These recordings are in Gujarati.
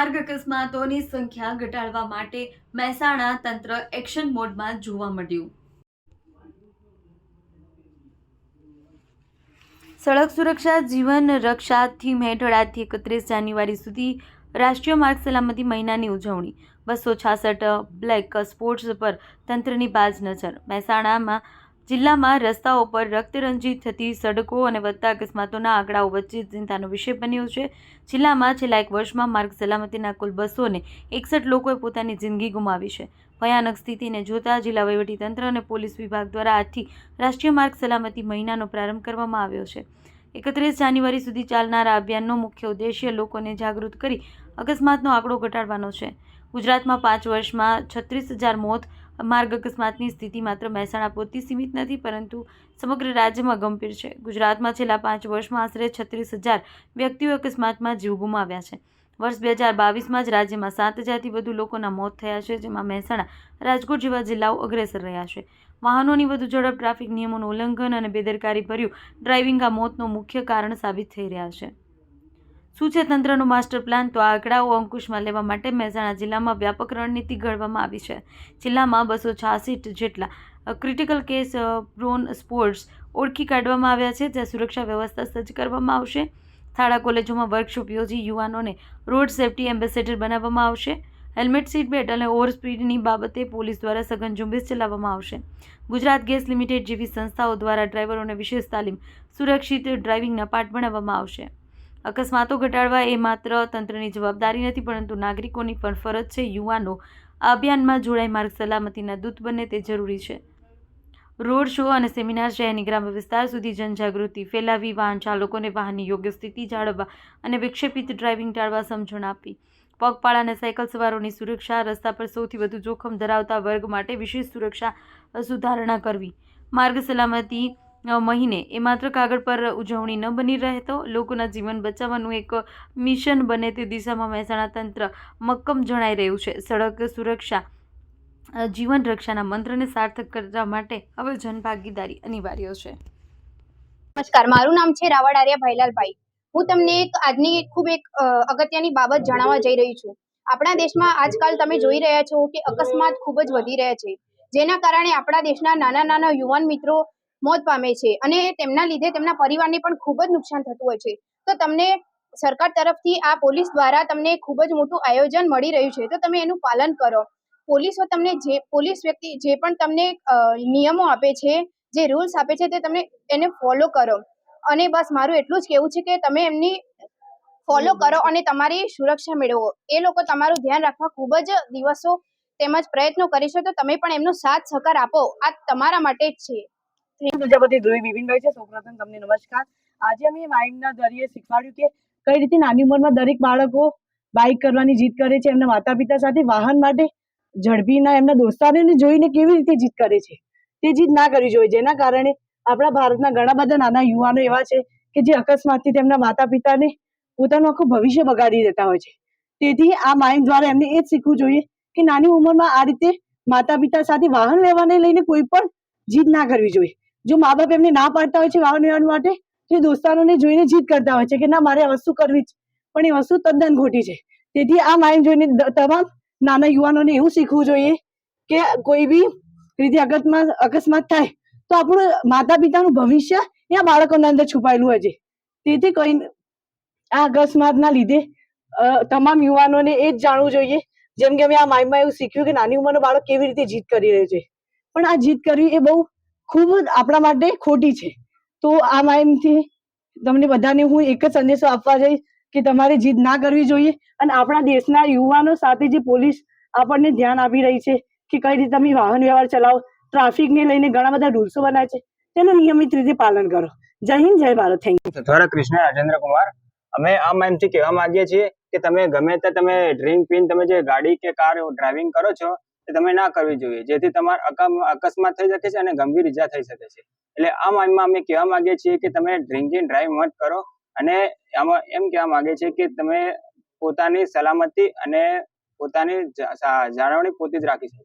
માર્ગ અકસ્માતોની સંખ્યા ઘટાડવા માટે મહેસાણા તંત્ર એક્શન મોડમાં જોવા મળ્યું. સડક સુરક્ષા, જીવન રક્ષા થીમ હેઠળ આજથી એકત્રીસ જાન્યુઆરી સુધી રાષ્ટ્રીય માર્ગ સલામતી મહિનાની ઉજવણી. બસો છાસઠ બ્લેક સ્પોર્ટ્સ પર તંત્રની બાજ નજર. મહેસાણામાં જિલ્લામાં રસ્તાઓ પર રક્તરંજિત થતી સડકો અને વધતા અકસ્માતોના આંકડાઓ વચ્ચે ચિંતાનો વિષય બન્યો છે. જિલ્લામાં છેલ્લા એક વર્ષમાં માર્ગ સલામતીના કુલ બસો ને એકસઠ લોકોએ પોતાની જિંદગી ગુમાવી છે. ભયાનક સ્થિતિને જોતા જિલ્લા વહીવટીતંત્ર અને પોલીસ વિભાગ દ્વારા આજથી રાષ્ટ્રીય માર્ગ સલામતી મહિનાનો પ્રારંભ કરવામાં આવ્યો છે. એકત્રીસ જાન્યુઆરી સુધી ચાલનારા અભિયાનનો મુખ્ય ઉદ્દેશ્ય લોકોને જાગૃત કરી અકસ્માતનો આંકડો ઘટાડવાનો છે. ગુજરાતમાં પાંચ વર્ષમાં છત્રીસ હજાર મોત માર્ગ અકસ્માતની સ્થિતિ માત્ર મહેસાણા પૂરતી સીમિત નથી, પરંતુ સમગ્ર રાજ્યમાં ગંભીર છે. ગુજરાતમાં છેલ્લા પાંચ વર્ષમાં આશરે છત્રીસ હજાર વ્યક્તિઓ અકસ્માતમાં જીવ ગુમાવ્યા છે. વર્ષ બે હજાર બાવીસમાં જ રાજ્યમાં સાત હજારથી વધુ લોકોના મોત થયા છે, જેમાં મહેસાણા, રાજકોટ જેવા જિલ્લાઓ અગ્રેસર રહ્યા છે. વાહનોની વધુ ઝડપ, ટ્રાફિક નિયમોનું ઉલ્લંઘન અને બેદરકારી ભર્યું ડ્રાઇવિંગ આ મોતનું મુખ્ય કારણ સાબિત થઈ રહ્યા છે. શું છે તંત્રનું માસ્ટર પ્લાન તો આ આંકડાઓ અંકુશમાં લેવા માટે મહેસાણા જિલ્લામાં વ્યાપક રણનીતિ ઘડવામાં આવી છે. જિલ્લામાં બસો છાસઠ જેટલા ક્રિટિકલ કેસ પ્રોન સ્પોર્ટ્સ ઓળખી કાઢવામાં આવ્યા છે. જ્યાં સુરક્ષા વ્યવસ્થા સજ્જ કરવામાં આવશે. શાળા, કોલેજોમાં વર્કશોપ યોજી યુવાનોને રોડ સેફટી એમ્બેસેડર બનાવવામાં આવશે. હેલ્મેટ સીટ અને ઓવર સ્પીડની બાબતે પોલીસ દ્વારા સઘન ઝુંબેશ ચલાવવામાં આવશે. ગુજરાત ગેસ લિમિટેડ જેવી સંસ્થાઓ દ્વારા ડ્રાઈવરોને વિશેષ તાલીમ, સુરક્ષિત ડ્રાઇવિંગના પાઠ ભણાવવામાં આવશે. અકસ્માતો ઘટાડવા એ માત્ર તંત્રની જવાબદારી નથી, પરંતુ નાગરિકોની પણ ફરજ છે. યુવાનો આ અભિયાનમાં જોડાઈ માર્ગ સલામતીના દૂત બને તે જરૂરી છે. રોડ શો અને સેમિનાર શહેરની ગ્રામ્ય વિસ્તાર સુધી જનજાગૃતિ ફેલાવી, વાહન ચાલકોને વાહનની યોગ્ય સ્થિતિ જાળવવા અને વિક્ષેપિત ડ્રાઇવિંગ ટાળવા સમજણ આપવી પગપાળા અને સાયકલ સવારોની સુરક્ષા રસ્તા પર સૌથી વધુ જોખમ ધરાવતા વર્ગ માટે વિશેષ સુરક્ષા સુધારણા કરવી. માર્ગ સલામતી મહિને. એ માત્ર કાગળ પર ઉજવણી ન બની રહેતો લોકોના જીવન બચાવવાનું એક મિશન બને તે દિશામાં મહેસાણા તંત્ર મક્કમ જણાઈ રહ્યું છે. સડક સુરક્ષા જીવન રક્ષાના મંત્રને સાર્થક કરવા માટે હવે જનભાગીદારી અનિવાર્ય છે. નમસ્કાર, મારું નામ છે રાવળ આર્યા ભાઈલાલભાઈ હું તમને એક આજની ખૂબ એક અગત્યની બાબત જણાવવા જઈ રહી છું. આપણા દેશમાં આજકાલ તમે જોઈ રહ્યા છો કે અકસ્માત ખૂબ જ વધી રહ્યા છે. જેના કારણે આપણા દેશના નાના નાના યુવાન મિત્રો મોત પામે છે અને તેમના લીધે તેમના પરિવારને પણ ખૂબ જ નુકસાન થતું હોય છે. તો તમને સરકાર તરફથી આ પોલીસ દ્વારા તમને ખૂબ જ મોટું આયોજન મળી રહ્યું છે. તો તમે એનું પાલન કરો. પોલીસો તમને જે, પોલીસ વ્યક્તિ જે પણ તમને નિયમો આપે છે, જે રૂલ્સ આપે છે તે તમે એને ફોલો કરો. અને બસ મારું એટલું જ કહેવું છે કે તમે એમની ફોલો કરો અને તમારી સુરક્ષા મેળવો. એ લોકો તમારું ધ્યાન રાખવા ખૂબ જ દિવસો તેમજ પ્રયત્નો કરીશો તો તમે પણ એમનો સાથ સહકાર આપો. આ તમારા માટે જ છે. પ્રજાપતિ ધ્રુવી બિપિનભાઈ છે, સૌપ્રથમ તમને નમસ્કાર. આજે અમે માઇમના દરિયે શીખવાડ્યું કે કઈ રીતે નાની ઉંમરમાં દરેક બાળકો બાઇક કરવાની જીદ કરે છે, એમના માતા પિતા સાથે વાહન માટે ઝડપીના એમના દોસ્તારોને જોઈને કેવી રીતે જીદ કરે છે. તે જીદ ના કરવી જોઈએ, જેના કારણે આપણા ભારતના ઘણા બધા નાના યુવાનો એવા છે કે જે અકસ્માતથી તેમના માતા પિતાને પોતાનું આખું ભવિષ્ય બગાડી દેતા હોય છે. તેથી આ માઇમ દ્વારા એમને એ જ શીખવું જોઈએ કે નાની ઉંમરમાં આ રીતે માતા પિતા સાથે વાહન લેવાને લઈને કોઈ પણ જીદ ના કરવી જોઈએ. જો મા બાપ એમને ના પાડતા હોય છે વાવ વ્યવહાર માટે એ દોસ્તારોને જોઈને જીદ કરતા હોય છે કે ના, મારે આ વસ્તુ કરવી જ. પણ એ વસ્તુ તદ્દન ખોટી છે. તેથી આ માઇન્ડ જોઈને તમામ નાના યુવાનોને એવું શીખવું જોઈએ કે કોઈ બી રીતે અકસ્માત અકસ્માત થાય, તો આપણું માતા પિતાનું ભવિષ્ય એ આ બાળકોના અંદર છુપાયેલું હોય છે તેથી કોઈ આ અકસ્માતના લીધે તમામ યુવાનોને એ જ જાણવું જોઈએ. જેમ કે અમે આ માઇન્ડમાં એવું શીખ્યું કે નાની ઉંમરનો બાળક કેવી રીતે જીત કરી રહ્યો છે. પણ આ જીત કરવી એ બહુ ખૂબ જ આપણા માટે ખોટી છે. તો આ માઇમથી તમને બધાને હું એક જ સંદેશો આપવા જઈશ કે તમારે જીદ ના કરવી જોઈએ અને આપણા દેશના યુવાનો સાથે જે પોલીસ આપણને ધ્યાન આપી રહી છે કે કઈ રીતે તમે વાહન વ્યવહાર ચલાવો, ટ્રાફિકને લઈને ઘણા બધા રૂલ્સો બનાવે છે, તેનું નિયમિત રીતે પાલન કરો. Jai Hind, Jai Bharat, thank you. દ્વારા કૃષ્ણ, રાજેન્દ્ર કુમાર. અમે આ માહિતી કહેવા માંગીએ છીએ કે તમે ગમે તે તમે ડ્રિંક પીન, તમે જે ગાડી કે કાર ડ્રાઇવિંગ કરો છો તે તમે ના કરવી જોઈએ. જેથી તમારા અકસ્માત થઈ શકે છે અને ગંભીર ઈજા થઈ શકે છે. એટલે આ માહિતીમાં અમે કહેવા માંગીએ છીએ કે તમે ડ્રિંકિંગ ડ્રાઈવ મત કરો અને આમાં એમ કહેવા માંગે છે કે તમે પોતાની સલામતી અને પોતાની જાળવણી પોતે જ રાખી શકો.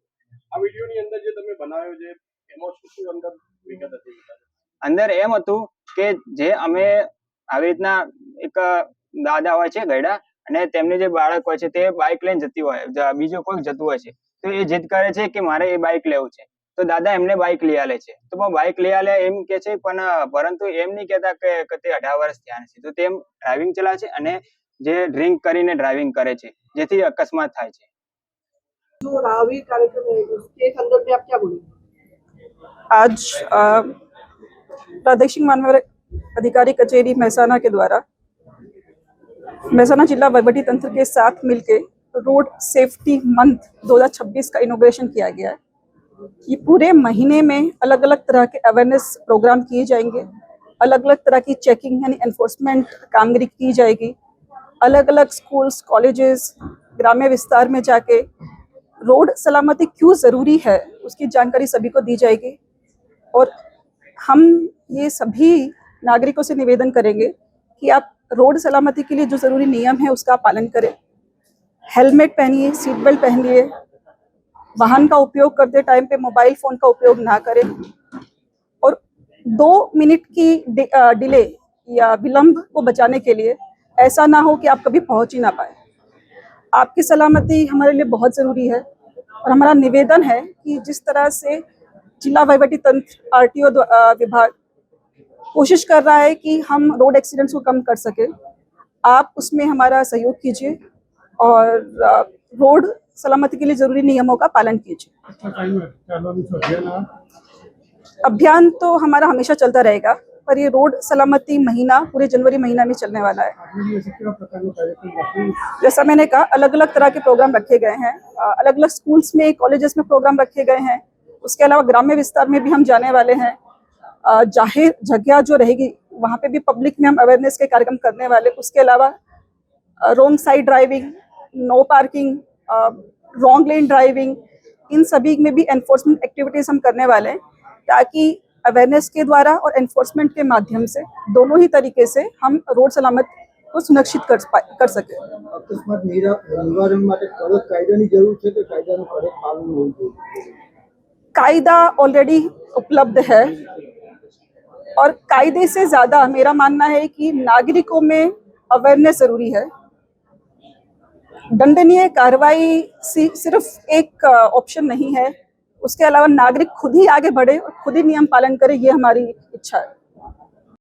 આ વિડીયોની અંદર જે તમે બનાવ્યો છે એમાં શું શું અંદર વિગત હતી અંદર એમ હતું કે જે અમે આવી રીતના એક દાદા હોય છે ગયડા અને તેમની જે બાળક હોય છે તે બાઇક લઈને જતી હોય બીજું બીજો કોઈ જતું હોય છે. તો એ જીદ કરે છે કે મારે એ બાઇક લેવું છે તો દાદા એમને બાઇક લઈ આલે છે તો પણ બાઇક લઈ આલે એમ કે છે પણ અ, પરંતુ એમ નહીં કહેતા કે કે તે અઢાર વર્ષ થયા નથી તો તેમ ડ્રાઇવિંગ ચલાવે છે અને જે ડ્રિંક કરીને ડ્રાઇવિંગ કરે છે જેથી અકસ્માત થાય છે जो रावी कार्यक्रम है उसके संदर्भ में आप क्या बोलेंगे आज अ, प्रादेशिक मानव अधिकारी कचेरी महसाना के द्वारा महसाना जिला वहीवटी तंत्र के साथ मिलके रोड सेफ्टी मंथ 2026 का इनोग्रेशन किया गया है। ये पूरे महीने में अलग अलग तरह के अवेयरनेस प्रोग्राम किए जाएँगे। अलग अलग तरह की चेकिंग यानी एनफोर्समेंट कामगिरी की जाएगी। अलग अलग स्कूल्स कॉलेजेस ग्राम्य विस्तार में जाके रोड सलामती क्यों ज़रूरी है, उसकी जानकारी सभी को दी जाएगी। और हम ये सभी नागरिकों से निवेदन करेंगे कि आप रोड सलामती के लिए जो ज़रूरी नियम है, उसका पालन करें। हेलमेट पहनिए, सीट बेल्ट पहनिए, वाहन का उपयोग करते टाइम पे मोबाइल फ़ोन का उपयोग ना करें। और दो मिनट की डिले या विलंब को बचाने के लिए ऐसा ना हो कि आप कभी पहुँच ही ना पाए। आपकी सलामती हमारे लिए बहुत ज़रूरी है और हमारा निवेदन है कि जिस तरह से जिला वहीवटी तंत्र, आरटीओ विभाग कोशिश कर रहा है कि हम रोड एक्सीडेंट्स को कम कर सकें। आप उसमें हमारा सहयोग कीजिए। और रोड सलामती के लिए ज़रूरी नियमों का पालन कीजिए। अभियान तो हमारा हमेशा चलता रहेगा पर ये रोड सलामती महीना पूरे जनवरी महीना में चलने वाला है। जैसा मैंने कहा अलग अलग तरह के प्रोग्राम रखे गए हैं। अलग अलग स्कूल्स में कॉलेजेस में प्रोग्राम रखे गए हैं। उसके अलावा ग्राम्य विस्तार में भी हम जाने वाले हैं। ज़ाहिर जगह जो रहेगी वहाँ पे भी पब्लिक में हम अवेयरनेस के कार्यक्रम करने वाले। उसके अलावा wrong side driving no parking wrong lane driving इन सभी में भी एनफोर्समेंट एक्टिविटीज़ हम करने वाले हैं ताकि अवेयरनेस के द्वारा और एनफोर्समेंट के माध्यम से दोनों ही तरीके से हम रोड सलामत को सुनिश्चित कर पा- कर सकें અકસ્માત નિરા- નિવારણ માટે કડક કાયદાની જરૂર છે કે કાયદાનું કડક પાલન હોવું જોઈએ कायदा ऑलरेडी उपलब्ध है और कायदे से ज़्यादा मेरा मानना है कि नागरिकों में अवेयरनेस ज़रूरी है दंडनीय कार्रवाई सी- सिर्फ एक ऑप्शन नहीं है उसके अलावा नागरिक खुद ही आगे बढ़े और खुद ही नियम पालन करे ये हमारी इच्छा है